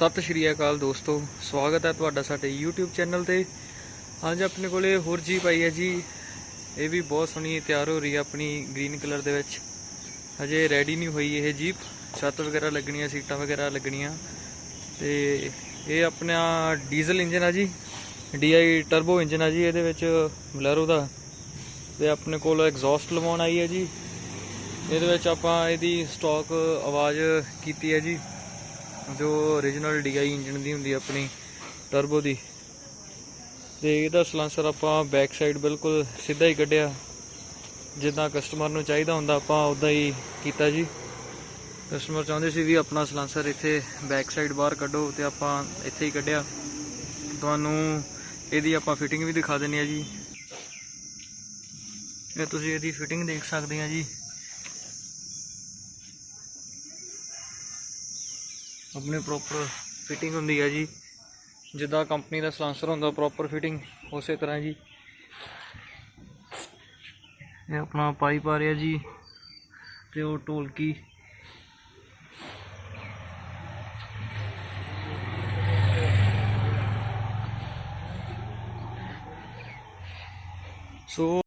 ਸਤਿ ਸ਼੍ਰੀ ਅਕਾਲ ਦੋਸਤੋ, ਸਵਾਗਤ ਹੈ ਤੁਹਾਡਾ ਸਾਡੇ YouTube ਚੈਨਲ ਤੇ। ਅੱਜ ਆਪਣੇ ਕੋਲੇ ਹੋਰ ਜੀਪ ਆਈ ਹੈ ਜੀ। ਇਹ ਵੀ ਬਹੁਤ ਸੋਹਣੀ ਤਿਆਰ ਹੋ ਰਹੀ ਹੈ ਆਪਣੀ ਗ੍ਰੀਨ ਕਲਰ ਦੇ ਵਿੱਚ। ਹਜੇ ਰੈਡੀ ਨਹੀਂ ਹੋਈ ਇਹ ਜੀਪ। ਛੱਤ ਵਗੈਰਾ ਲੱਗਣੀਆਂ, ਸੀਟਾਂ ਵਗੈਰਾ ਲੱਗਣੀਆਂ। ਤੇ ਇਹ ਆਪਣਾ ਡੀਜ਼ਲ ਇੰਜਨ ਆ ਜੀ। DI ਟਰਬੋ ਇੰਜਨ ਆ ਜੀ, ਇਹਦੇ ਵਿੱਚ ਬਲੈਰੋ ਦਾ। ਤੇ ਆਪਣੇ ਕੋਲ ਐਗਜ਼ੌਸਟ ਲਵਾਉਣ ਆਈ ਹੈ ਜੀ। ਇਹਦੇ ਵਿੱਚ ਆਪਾਂ ਇਹਦੀ ਸਟਾਕ ਆਵਾਜ਼ ਕੀਤੀ ਹੈ ਜੀ। ਜੋ origignal DI ਇੰਜਨ ਦੀ ਹੁੰਦੀ ਆਪਣੀ ਟਰਬੋ ਦੀ। ਤੇ ਇਹਦਾ ਸਲੈਂਸਰ ਆਪਾਂ ਬੈਕ ਸਾਈਡ ਬਿਲਕੁਲ ਸਿੱਧਾ ਹੀ ਕੱਢਿਆ। ਜਿੱਦਾਂ ਕਸਟਮਰ ਨੂੰ ਚਾਹੀਦਾ ਹੁੰਦਾ, ਆਪਾਂ ਉਦਾਂ ਹੀ ਕੀਤਾ ਜੀ। ਕਸਟਮਰ ਚਾਹੁੰਦੇ ਸੀ ਵੀ ਆਪਣਾ ਸਲੈਂਸਰ ਇੱਥੇ ਬੈਕ ਸਾਈਡ ਬਾਹਰ ਕੱਢੋ ਤੇ ਆਪਾਂ ਇੱਥੇ ਹੀ ਕੱਢਿਆ। ਤੁਹਾਨੂੰ ਇਹਦੀ ਆਪਾਂ ਫਿਟਿੰਗ ਵੀ ਦਿਖਾ ਦਿੰਨੇ ਆ ਜੀ। ਇਹ ਤੁਸੀਂ ਇਹਦੀ ਫਿਟਿੰਗ ਦੇਖ ਸਕਦੇ ਆ ਜੀ। ਆਪਣੀ ਪ੍ਰੋਪਰ ਫਿਟਿੰਗ ਹੁੰਦੀ ਹੈ ਜੀ। ਜਿੱਦਾਂ ਕੰਪਨੀ ਦਾ ਸਲਾਂਸਰ ਹੁੰਦਾ ਪ੍ਰੋਪਰ ਫਿਟਿੰਗ ਉਸੇ ਤਰ੍ਹਾਂ ਜੀ। ਇਹ ਆਪਣਾ ਪਾਈਪ ਆ ਰਿਹਾ ਜੀ, ਤੇ ਉਹ ਢੋਲਕੀ। ਸੋ